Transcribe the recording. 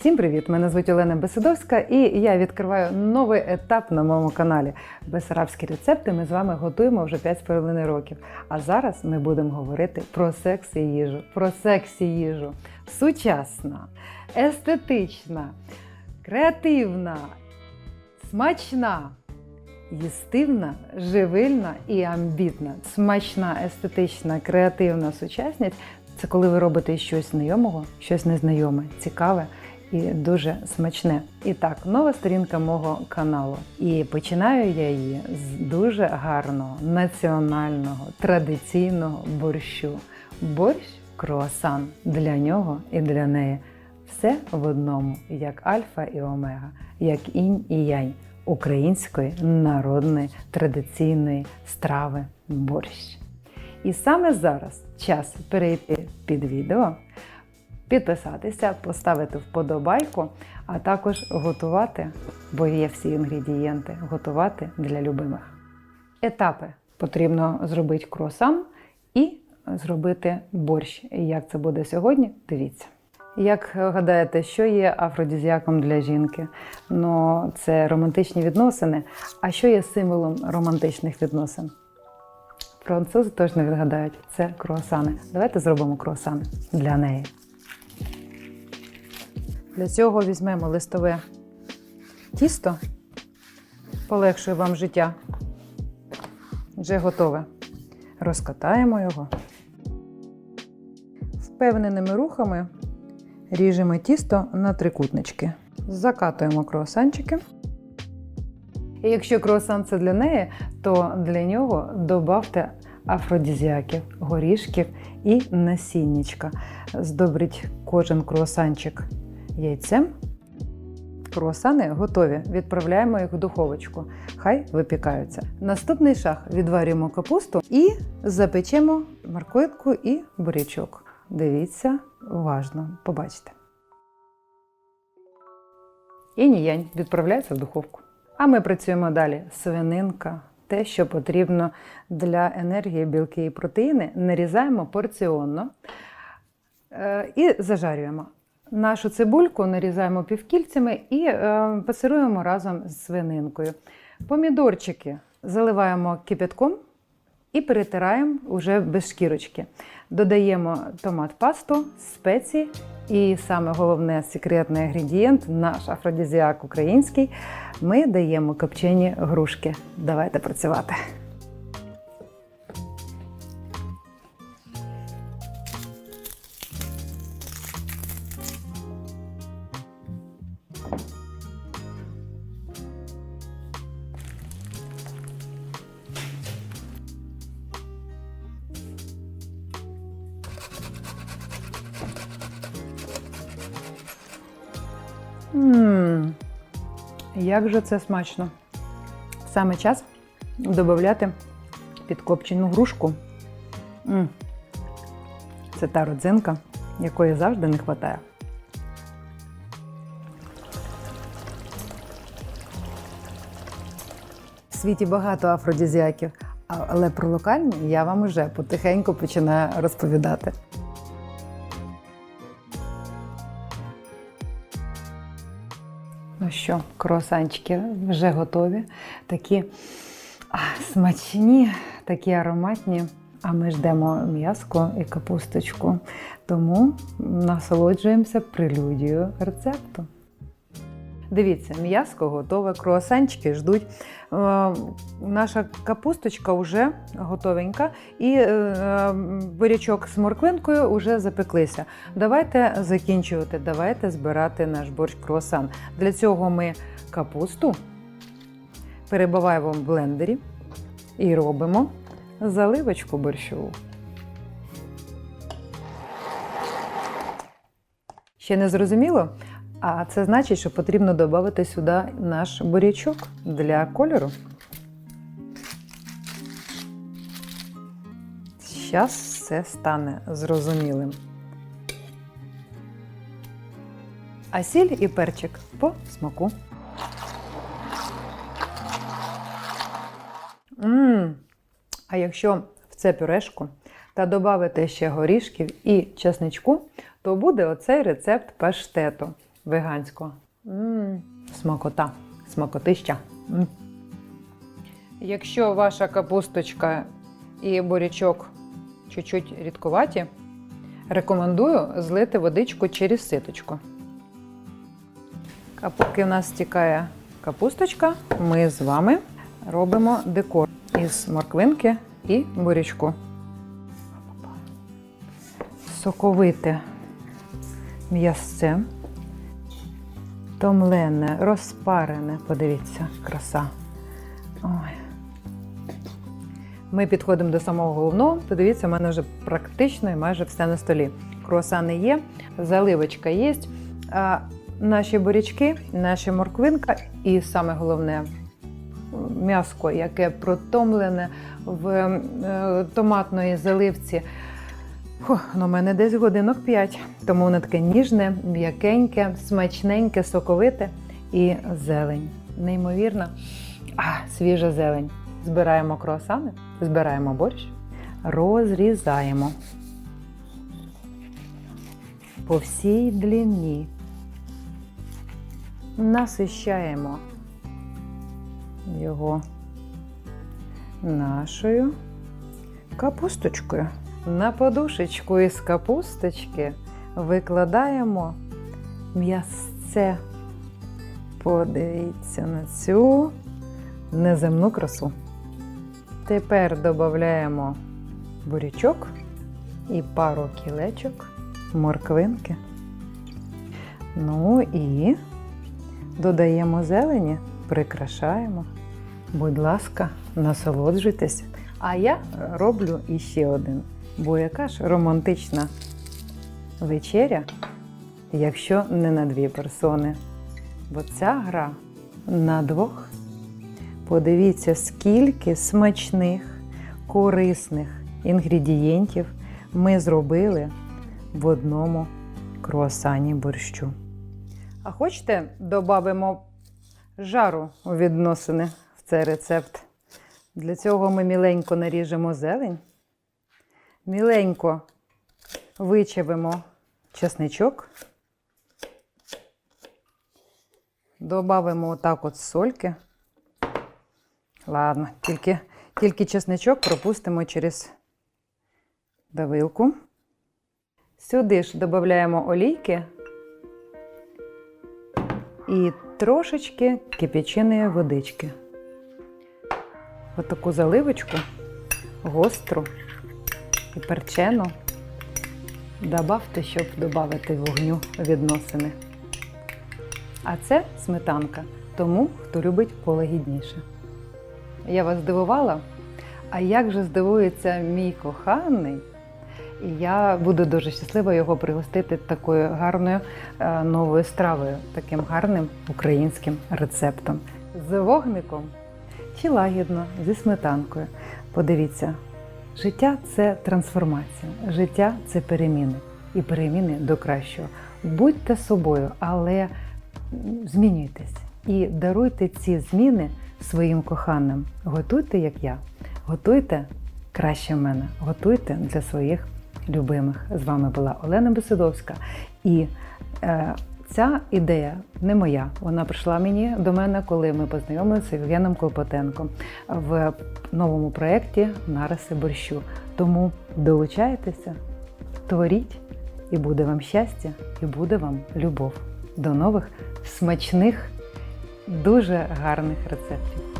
Всім привіт! Мене звуть Олена Бесидовська і я відкриваю новий етап на моєму каналі. Бесарабські рецепти ми з вами готуємо вже 5,5 років. А зараз ми будемо говорити про секс і їжу. Про секс і їжу. Сучасна, естетична, креативна, смачна. Їстивна, живильна і амбітна, смачна, естетична, креативна сучасність це коли ви робите щось знайомого, щось незнайоме, цікаве і дуже смачне. І так, нова сторінка мого каналу. І починаю я її з дуже гарного національного традиційного борщу. Борщ круасан для нього і для неї. Все в одному, як альфа і омега, як інь і янь української народної традиційної страви борщ. І саме зараз час перейти під відео, підписатися, поставити вподобайку, а також готувати, бо є всі інгредієнти, готувати для любимих. Етапи потрібно зробити круасан і зробити борщ. І Як це буде сьогодні? Дивіться. Як гадаєте, що є афродізіаком для жінки? Ну, це романтичні відносини. А що є символом романтичних відносин? Французи точно відгадають, це круасани. Давайте зробимо круасани для неї. Для цього візьмемо листове тісто, полегшує вам життя. Вже готове. Розкатаємо його. Впевненими рухами ріжемо тісто на трикутнички. Закатуємо круасанчики. І якщо круасан це для неї, то для нього додавте афродізіаків, горішків і насіннячка. Здобріть кожен круасанчик яйцем. Круасани готові. Відправляємо їх в духовочку. Хай випікаються. Наступний шаг відварюємо капусту і запечемо морквитку і бурячок. Дивіться уважно, побачите. І ніянь відправляється в духовку. А ми працюємо далі. Свининка, те, що потрібно для енергії, білки і протеїни, нарізаємо порціонно е, і зажарюємо. Нашу цибульку нарізаємо півкільцями і е, пасируємо разом з свининкою. Помідорчики заливаємо кипятком і перетираємо уже без шкірочки. Додаємо томат пасту, спеції і саме головне секретний інгредієнт, наш афродізіак український. Ми даємо копчені грушки. Давайте працювати. Ммм, як же це смачно. Саме час додати підкопчену грушку. М. Це та родзинка, якої завжди не вистачає. В світі багато афродізіаків, але про локальні я вам уже потихеньку починаю розповідати. Ну що, круасанчики вже готові. Такі смачні, такі ароматні. А ми ждемо м'яско і капусточку. Тому насолоджуємося прелюдією рецепту. Дивіться, м'яско готове, круасанчики ждуть. Е, наша капусточка вже готовенька, і е, е, бурячок з морквинкою вже запеклися. Давайте закінчувати, давайте збирати наш борщ круасан. Для цього ми капусту перебиваємо в блендері і робимо заливочку борщову. Ще не зрозуміло? А це значить, що потрібно додати сюди наш бурячок для кольору. Зараз все стане зрозумілим. А сіль і перчик по смаку. Мм. А якщо в це пюрешку та додати ще горішків і чесничку, то буде оцей рецепт паштету. Веганського. м Смакота, смакотища. м Якщо ваша капусточка і бурячок чуть-чуть рідкуваті, рекомендую злити водичку через ситочку. А поки в нас стікає капусточка, ми з вами робимо декор із морквинки і бурячку. Соковите м'ясце, томлене, розпарене. Подивіться, краса. Ой. Ми підходимо до самого головного. Подивіться, у мене вже практично і майже все на столі. Круасани є, заливочка є. А наші бурячки, наша морквинка і саме головне м'яско, яке протомлене в е, томатної заливці. Фух, ну, у мене десь годинок 5, тому воно таке ніжне, м'якеньке, смачненьке, соковите і зелень. Неймовірно, а, свіжа зелень. Збираємо круасани, збираємо борщ, розрізаємо по всій длині. Насищаємо його нашою капусточкою. На подушечку із капусточки викладаємо м'ясце. Подивіться на цю неземну красу. Тепер додаємо бурячок і пару кілечок морквинки. Ну і додаємо зелені, прикрашаємо. Будь ласка, насолоджуйтесь. А я роблю іще один. Бо яка ж романтична вечеря, якщо не на дві персони. Бо ця гра на двох. Подивіться, скільки смачних, корисних інгредієнтів ми зробили в одному круасані борщу. А хочете, додамо жару у відносини в цей рецепт? Для цього ми міленько наріжемо зелень, міленько вичавимо чесничок, додамо отак от сольки. Ладно, тільки, тільки чесничок пропустимо через давилку. Сюди ж додаємо олійки і трошечки кип'яченої водички. Отаку заливочку гостру і перчену добавте, щоб додати вогню відносини. А це сметанка, тому хто любить полагідніше. Я вас здивувала? А як же здивується мій коханий? І я буду дуже щаслива його пригостити такою гарною е, новою стравою, таким гарним українським рецептом. З вогником чи лагідно, зі сметанкою. Подивіться, життя це трансформація, життя це переміни і переміни до кращого. Будьте собою, але змінюйтесь і даруйте ці зміни своїм коханим. Готуйте, як я, готуйте краще мене, готуйте для своїх любимих. З вами була Олена Бесидовська. І е, ця ідея не моя. Вона прийшла мені до мене, коли ми познайомилися з Євгеном Клопотенком в новому проєкті Нариси борщу. Тому долучайтеся, творіть, і буде вам щастя, і буде вам любов. До нових смачних, дуже гарних рецептів.